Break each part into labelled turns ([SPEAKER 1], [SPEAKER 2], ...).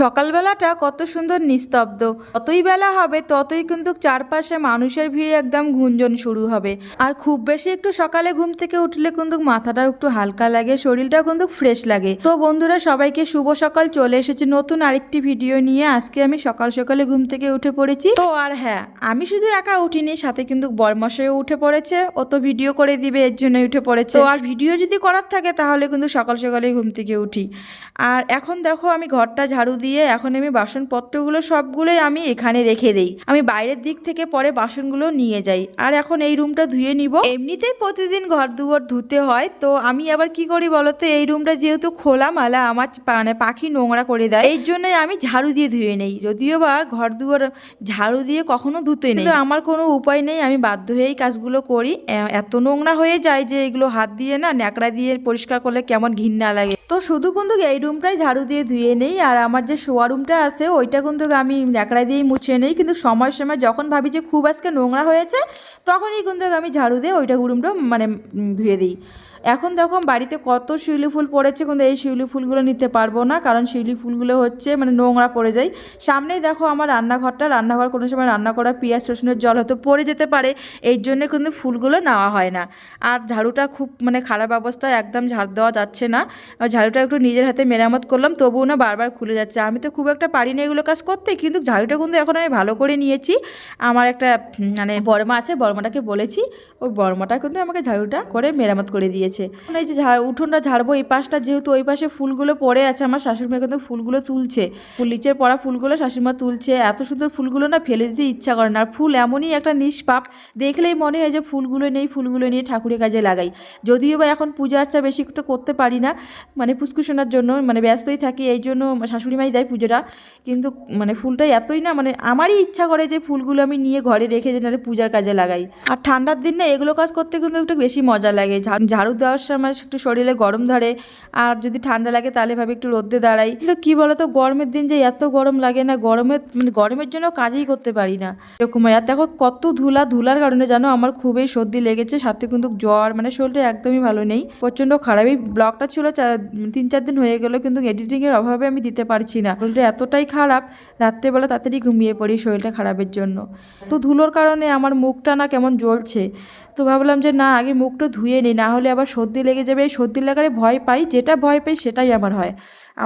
[SPEAKER 1] সকালবেলাটা কত সুন্দর নিস্তব্ধ। যতই বেলা হবে, ততই কিন্তু চারপাশে মানুষের ভিড়ে একদম গুঞ্জন শুরু হবে। আর খুব বেশি একটু সকালে ঘুম থেকে উঠলে কিন্তু মাথাটাও একটু হালকা লাগে, শরীরটাও কিন্তু ফ্রেশ লাগে। তো বন্ধুরা, সবাইকে শুভ সকাল। চলে এসেছি নতুন আরেকটি ভিডিও নিয়ে। আজকে আমি সকাল সকালে ঘুম থেকে উঠে পড়েছি। তো আর হ্যাঁ আমি শুধু একা উঠিনি, সাথে কিন্তু বরমশাইও উঠে পড়েছে। ও তো ভিডিও করে দিবে, এর জন্য উঠে পড়েছে। তো আর ভিডিও যদি করার থাকে, তাহলে কিন্তু সকাল সকালে ঘুম থেকে উঠি। আর এখন দেখো, আমি ঘরটা ঝাড়ু দিয়ে এখন আমি বাসনপত্রগুলো সবগুলোই আমি এখানে রেখে দেই। আমি বাইরের দিক থেকে পরে বাসনগুলো নিয়ে যাই। আর এখন এই রুমটা ধুয়ে নিব। এমনিতেই প্রতিদিন ঘর দুয়ার ধুতে হয়, তো আমি আবার কি করি বলতো, এই রুমটা যেহেতু খোলা মালা, আমার মানে পাখি নোংরা করে দেয়, এই জন্যই আমি ঝাড়ু দিয়ে ধুয়ে নেই। যদিও বা ঘর দুয়ার ঝাড়ু দিয়ে কখনো ধুতে নেই। আমার কোনো উপায় নেই, আমি বাধ্য হয়েই কাজগুলো করি। এত নোংরা হয়ে যায় যে এগুলো হাত দিয়ে না, ন্যাকড়া দিয়ে পরিষ্কার করলে কেমন ঘিন্না লাগে। তো শুধু কিন্তু এই রুমটাই ঝাড়ু দিয়ে ধুয়ে নেই। আর আমার যে শোয়া রুমটা আছে, ওইটা কিন্তু আমি ন্যাকড়া দিয়েই মুছে নেই। কিন্তু সময় সময় যখন ভাবি যে খুব আজকে নোংরা হয়েছে, তখনই কিন্তু আমি ঝাড়ু দিয়ে ওইটা রুমটা মানে ধুয়ে দিই। এখন দেখো বাড়িতে কত শিউলি ফুল পড়েছে, কিন্তু এই শিউলি ফুলগুলো নিতে পারব না, কারণ শিউলি ফুলগুলো হচ্ছে মানে নোংরা পড়ে যায়। সামনেই দেখো আমার রান্নাঘরটা, রান্নাঘর কোনো সময় রান্না করা পেঁয়াজ রসুনের জল হয়তো পড়ে যেতে পারে এই জন্য কিন্তু ফুলগুলো নেওয়া হয় না। আর ঝাড়ুটা খুব মানে খারাপ অবস্থায় একদম ঝাড় দেওয়া যাচ্ছে না। ঝাড়ুটা একটু নিজের হাতে মেরামত করলাম, তবুও না বারবার খুলে যাচ্ছে। আমি তো খুব একটা পারি না এগুলো কাজ করতে, কিন্তু ঝাড়ুটা কিন্তু এখন আমি ভালো করে নিয়েছি। আমার একটা মানে বর্মা আছে বর্মাটাকে বলেছি, ওই বর্মাটা কিন্তু আমাকে ঝাড়ুটা করে মেরামত করে দিয়েছে। এখন এই যে ঝাড় উঠোনটা ঝাড়বো, এই পাশটা যেহেতু ওই পাশে ফুলগুলো পড়ে আছে, আমার শাশুড়ি মা কিন্তু ফুলগুলো তুলছে। ফুল নিচের পড়া ফুলগুলো শাশুড়িমা তুলছে। এত সুন্দর ফুলগুলো না ফেলে দিতে ইচ্ছা করে না। আর ফুল এমনই একটা নিষ্পাপ, দেখলেই মনে হয় যে ফুলগুলো নেই, ফুলগুলো নিয়ে ঠাকুরের কাজে লাগাই। যদিও বা এখন পূজা আর্চা বেশি একটু করতে পারি না মানে পুষ্কুশোনার জন্য মানে ব্যস্তই থাকি, এই জন্য শাশুড়ি মাই দেয় পুজোটা। কিন্তু মানে ফুলটা এতই না মানে আমারই ইচ্ছা করে যে ফুলগুলো আমি নিয়ে ঘরে রেখে দিই, নাহলে পূজার কাজে লাগাই। আর ঠান্ডার দিন না, এগুলো কাজ করতে কিন্তু একটু বেশি মজা লাগে। ঝাড়ু দেওয়ার সময় একটু শরীরে গরম ধরে, আর যদি ঠান্ডা লাগে তাহলে ভাবে একটু রোদ্দে দাঁড়াই। কিন্তু কি বলতো, গরমের দিন যে এত গরম লাগে না গরমের মানে গরমের জন্য কাজই করতে পারি না। এরকম। আর দেখো কত ধুলা, ধুলার কারণে জানো আমার খুবই সর্দি লেগেছে, সাথে কিন্তু জ্বর মানে শরীরটা একদমই ভালো নেই। প্রচণ্ড খারাপই। ব্লগটা ছিল তিন চার দিন হয়ে গেল, কিন্তু এডিটিংয়ের অভাবে আমি দিতে পারছি না। শরীরটা এতটাই খারাপ, রাত্রেবেলা তাড়াতাড়ি ঘুমিয়ে পড়ি শরীরটা খারাপের জন্য। তো ধুলোর কারণে আমার মুখটা না কেমন জ্বলছে। তো ভাবলাম যে না, আগে মুখটা ধুয়ে নিই, না হলে আবার সর্দি লেগে যাবে সর্দি লাগারে ভয় পাই যেটা ভয় পাই সেটাই আমার হয়।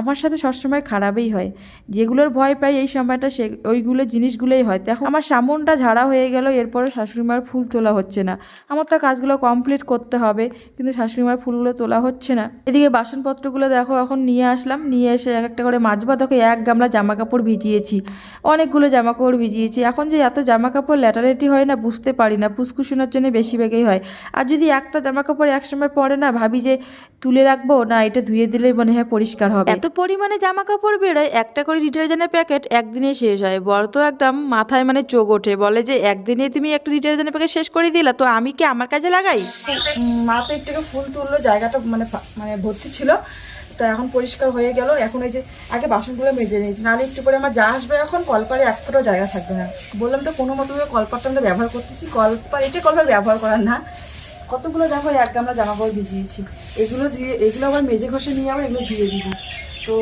[SPEAKER 1] আমার সাথে সবসময় খারাপই হয়। যেগুলোর ভয় পাই এই সময়টা সে, ওইগুলো জিনিসগুলোই হয়। দেখো, আমার সামনটা ঝাড়া হয়ে গেল, এরপরে শাশুড়িমার ফুল তোলা হচ্ছে না। আমার তো কাজগুলো কমপ্লিট করতে হবে, কিন্তু শাশুড়িমার ফুলগুলো তোলা হচ্ছে না। এদিকে বাসনপত্রগুলো দেখো, এখন নিয়ে আসলাম। নিয়ে এসে এক একটা করে মাছবা তোকে এক গামলা জামা কাপড় ভিজিয়েছি। অনেকগুলো জামা কাপড় ভিজিয়েছি। এখন যে এত জামা কাপড় ল্যাটালেটি হয় না, বুঝতে পারি না। পুষ্কুশোনার জন্য বেশি বেগেই হয়। আর যদি একটা জামা কাপড় একসময় পরে না, ভাবি যে তুলে রাখব, না, এটা ধুয়ে দিলেই মনে হয় পরিষ্কার হবে। এত পরিমাণে জামা কাপড় বেরোয়, একটা করে ডিটারজেন্টের প্যাকেট একদিনে শেষ হয়। বড় তো একদম মাথায় মানে চোখ ওঠে, বলে যে একদিনে তুমি একটা ডিটারজেন্টের প্যাকেট শেষ করে দিলা, তো আমি কি আমার কাজে লাগাই?
[SPEAKER 2] মা তো একটু ফুল তুললো, জায়গাটা মানে মানে ভর্তি ছিল, তো এখন পরিষ্কার হয়ে গেল। এখন এই যে আগে বাসনগুলো মেজে নিই, নাহলে একটু পরে আমার যা আসবে এখন, কলপারে এক ফোঁটা জায়গা থাকবে না। বললাম তো কোনো মতো কলপারটা আমরা ব্যবহার করতেছি, কলপার, এটা কলপার ব্যবহার করার না। কতগুলো দেখো, এক গামলা জামা কাপড় ভিজিয়েছি। এগুলো দিয়ে, এগুলো আবার মেজে ঘষে নিয়ে আবার এগুলো ধুয়ে দিব। তো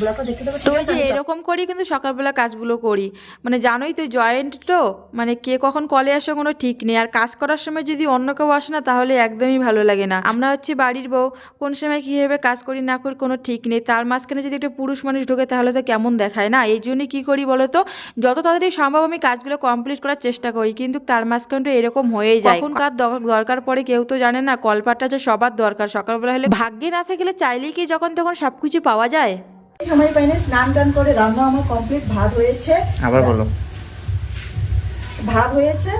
[SPEAKER 2] ব্লগটা দেখতে
[SPEAKER 1] তো ওই যে এরকম করেই কিন্তু সকালবেলা কাজগুলো করি। মানে জানোই তো জয়েন্ট তো মানে কে কখন কলে আসে কোনো ঠিক নেই। আর কাজ করার সময় যদি অন্য কেউ আসে না তাহলে একদমই ভালো লাগে না। আমরা হচ্ছে বাড়ির বউ কোন সময় কীভাবে কাজ করি না করি কোনো ঠিক নেই। তার মাঝখানে যদি একটা পুরুষ মানুষ ঢোকে তাহলে তো কেমন দেখায় না? এই জন্যই কী করি বলো তো যত তাড়াতাড়ি সম্ভব আমি কাজগুলো কমপ্লিট করার চেষ্টা করি কিন্তু তার মাঝখানটা এরকম হয়েই যায়। কখন কাজ দর- দরকার পড়ে কেউ তো জানে না কলপাটটা যে সবার দরকার। সকালবেলা হলে ভাগ্যে না থাকলে চাইলেই কি যখন তখন সব কিছু পাওয়া যায়?
[SPEAKER 2] সময় স্নান টান করে রান্না আমার কমপ্লিট ভাত হয়েছে।
[SPEAKER 3] আবার বলো।
[SPEAKER 2] ভাত হয়েছে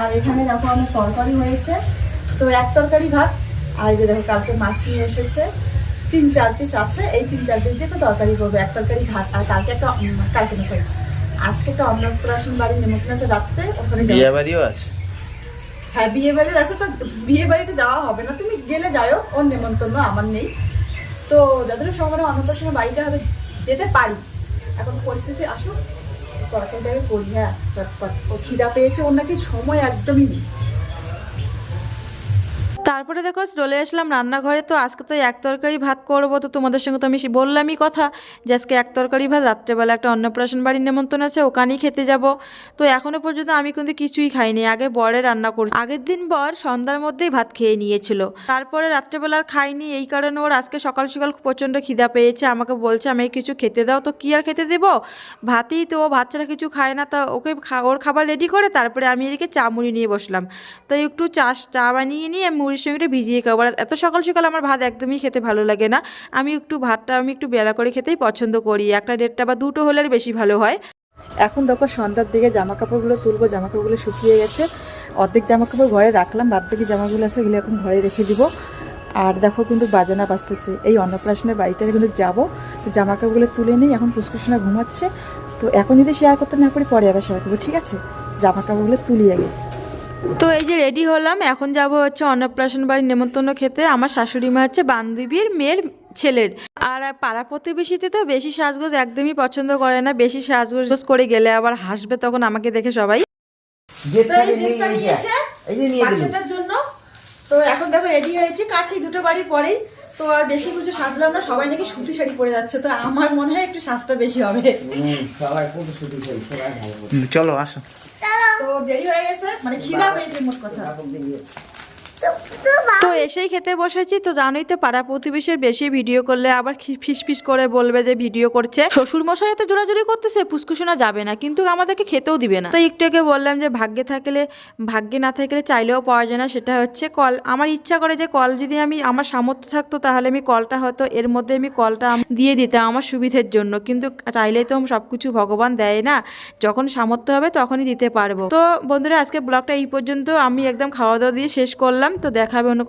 [SPEAKER 2] আর এখানে দেখো আমার তরকারি হয়েছে। তো এক তরকারি ভাত আর যে দেখো কালকে মাছ নিয়ে এসেছে। তিন চার পিস আছে এই তিন চার পিস দিয়ে তো তরকারি করব এক তরকারি ভাত আর কালকে একটা কালকে না সরি আজকে একটা অন্নপ্রাশন বাড়ি নিমন্ত্রণ আছে রাত্রে ওখানে
[SPEAKER 3] বিয়ে বাড়িও আছে?
[SPEAKER 2] হ্যাঁ বিয়ে বাড়ি আছে তো বিয়ে বাড়িতে যাওয়া হবে না। তুমি গেলে যাও ওর নেমন্তন্ন আমার নেই। তো যতটুকু সময় অন্নপ্রাশনের বাড়িতে হবে, যেতে পারি। এখন পরিস্থিতি আসুক তরকারিটাকে করি হ্যাঁ চটপট। ও খিদা পেয়েছে, ওর নাকি সময় একদমই নেই।
[SPEAKER 1] তারপরে দেখো চলে আসলাম রান্নাঘরে। তো আজকে তো এক তরকারি ভাত করব। তো তোমাদের সঙ্গে তো আমি বললামই কথা যে আজকে এক তরকারি ভাত, রাত্রেবেলা একটা অন্নপ্রাশন বাড়ির নেমন্তন্ন আছে, ওখানেই খেতে যাব। তো এখনও পর্যন্ত আমি কিন্তু কিছুই খাইনি। আগে বরে রান্না করছি। আগের দিন বর সন্ধ্যার মধ্যেই ভাত খেয়ে নিয়েছিল। তারপরে রাত্রেবেলা আর খাইনি, এই কারণে ওর আজকে সকাল সকাল প্রচণ্ড খিদা পেয়েছে। আমাকে বলছে, আমি কিছু খেতে দাও। তো কি আর খেতে দেবো? ভাতেই তো ও বাচ্চারা কিছু খায় না। তা ওকে ওর খাবার রেডি করে তারপরে আমি এদিকে চা মুড়ি নিয়ে বসলাম। তাই একটু চা চা বানিয়ে নিয়ে আমি মুড়ির সঙ্গে ভিজিয়ে খাব। আর এত সকাল সকাল আমার ভাত একদমই খেতে ভালো লাগে না। আমি একটু ভাতটা আমি একটু বেলা করে খেতেই পছন্দ করি। একটা দেড়টা বা দুটো হলে বেশি ভালো হয়।
[SPEAKER 2] এখন দেখো সন্ধ্যার দিকে জামা কাপড়গুলো তুলবো। জামা কাপড়গুলো শুকিয়ে গেছে। অর্ধেক জামা কাপড় ঘরে রাখলাম। বাদ বাকি জামাগুলো আছে এগুলো এখন ঘরে রেখে দিব। আর দেখো কিন্তু বাজানা বাজতেছে। এই অন্নপ্রাশনের বাড়িটাতে কিন্তু যাব। তো জামা কাপড়গুলো তুলে নিই। এখন পুষ্কুসোনা ঘুমাচ্ছে। তো এখন যদি শেয়ার করতে না করি পরে আবার শেয়ার করব। ঠিক আছে? জামা কাপড়গুলো তুলি আগে।
[SPEAKER 1] তো এই যে রেডি হলাম এখন যাব হচ্ছে অন্নপ্রাশন বাড়ির নেমন্তন্ন খেতে। আমার শাশুড়ি মা হচ্ছে বান্ধবীর মেয়ের ছেলের। আর পাড়া প্রতিবেশীতে তো বেশি সাজগোজ একদমই পছন্দ করে না বেশি সাজগোজ করে গেলে আবার হাসবে তখন আমাকে দেখে সবাই।
[SPEAKER 2] তো এখন দেখো রেডি হয়েছে কাছে দুটো বাড়ি পরেই। তো আর বেশি কিছু সাজলাম না সবাই নাকি সুতি শাড়ি পরে যাচ্ছে তো আমার মনে হয় একটু সাজটা বেশি হবে।
[SPEAKER 4] চলো আসো।
[SPEAKER 2] তো দেরি হয়ে গেছে মানে খিদা পেয়েছে মোট কথা।
[SPEAKER 1] তো এসেই খেতে বসেছি, তো জানোই তো পাড়া প্রতিবেশীর বেশি ভিডিও করলে আবার ফিস ফিস করে বলবে যে ভিডিও করছে। শ্বশুর মশাই তো জোরাজুরি করতেছে পুষ্কুশোনা যাবে না, কিন্তু আমাদেরকে খেতেও দিবে না। তো একটু আগে বললাম যে ভাগ্যে থাকলে, ভাগ্যে না থাকলে চাইলেও পাওয়া যায় না, সেটা হচ্ছে কল। আমার ইচ্ছা করে যে কল যদি আমি, আমার সামর্থ্য থাকতো তাহলে আমি কলটা হয়তো এর মধ্যে আমি কলটা দিয়ে দিতাম আমার সুবিধের জন্য। কিন্তু চাইলে তো সব কিছু ভগবান দেয় না। যখন সামর্থ্য হবে তখনই দিতে পারব। তো বন্ধুরা আজকে ব্লগটা এই পর্যন্ত। আমি একদম খাওয়া দাওয়া দিয়ে শেষ করলাম। তো দেখাবে অন্য